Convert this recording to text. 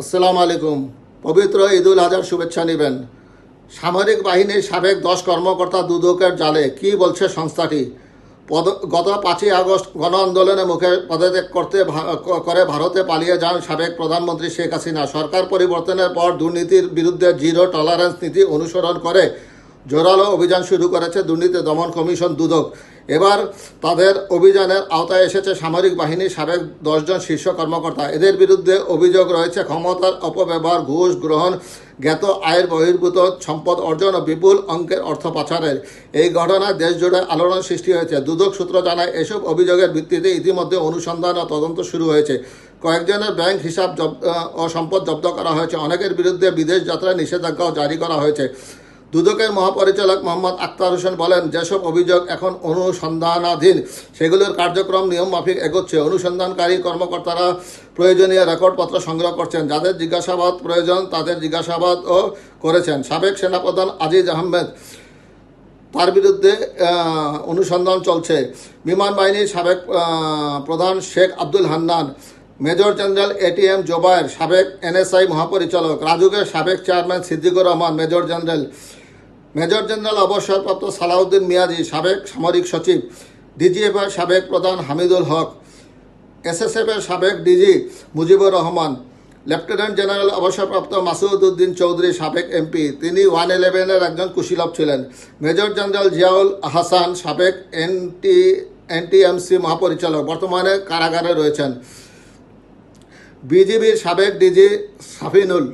আসসালামু আলাইকুম। পবিত্র ঈদুল আজহার শুভেচ্ছা নেবেন। সামরিক বাহিনীর সাবেক দশ কর্মকর্তা দুদকের জালে কি বলছে সংস্থাটি? পদ গত পাঁচই আগস্ট গণ আন্দোলনের মুখে পদত্যাগ করতে করে ভারতে পালিয়ে যান সাবেক প্রধানমন্ত্রী শেখ হাসিনা। সরকার পরিবর্তনের পর দুর্নীতির বিরুদ্ধে জিরো টলারেন্স নীতি অনুসরণ করে জোরালো অভিযান শুরু করেছে দুর্নীতি দমন কমিশন দুদক। এবার তাদের অভিযানের আওতায় এসেছে সামরিক বাহিনীর সাবেক দশজন শীর্ষ কর্মকর্তা। এদের বিরুদ্ধে অভিযোগ রয়েছে, ক্ষমতার অপব্যবহার, ঘুষ গ্রহণ, জ্ঞাত আয়ের বহির্ভূত সম্পদ অর্জন ও বিপুল অঙ্কের অর্থ পাচারের। এই ঘটনায় দেশজুড়ে আলোড়ন সৃষ্টি হয়েছে। দুদক সূত্র জানায়, এসব অভিযোগের ভিত্তিতে ইতিমধ্যে অনুসন্ধান ও তদন্ত শুরু হয়েছে। কয়েকজনের ব্যাংক হিসাব ও সম্পদ জব্দ করা হয়েছে। অনেকের বিরুদ্ধে বিদেশ যাত্রায় নিষেধাজ্ঞাও জারি করা হয়েছে। দুদকের মহাপরিচালক মোহাম্মদ আক্তার হোসেন বলেন, যেসব অভিযোগ এখন অনুসন্ধানাধীন, সেগুলোর কার্যক্রম, নিয়ম মাফিক এগোচ্ছে। অনুসন্ধানকারী কর্মকর্তারা প্রয়োজনীয় রেকর্ডপত্র সংগ্রহ করছেন, যাদের জিজ্ঞাসাবাদ প্রয়োজন তাদের জিজ্ঞাসাবাদও করেছেন। সাবেক সেনাপ্রধান আজিজ আহমেদ, তার বিরুদ্ধে অনুসন্ধান চলছে। বিমান বাহিনীর সাবেক প্রধান Sheikh Abdul Hannan, major general ATM Zobayer সাবেক এনএসআই মহাপরিচালক, রাজুকের সাবেক chairman Siddiqur Rahman, major general major general অবসরপ্রাপ্ত সালাউদ্দিন মিয়াজি সাবেক সামরিক সচিব ডিজিএফের সাবেক প্রধান হামিদুল হক এসএসএফের সাবেক DG Mujibur Rahman, lieutenant general অবসরপ্রাপ্ত মাসুদ উদ্দিন চৌধুরী সাবেক এমপি তিনি ওয়ান ইলেভেনের একজন কুশীলভ ছিলেন। মেজর জেনারেল জিয়াউল হাসান সাবেক এনটি এনটিএমসি মহাপরিচালক, বর্তমানে কারাগারে রয়েছেন। বিজিবির সাবেক ডিজি সাফিনুল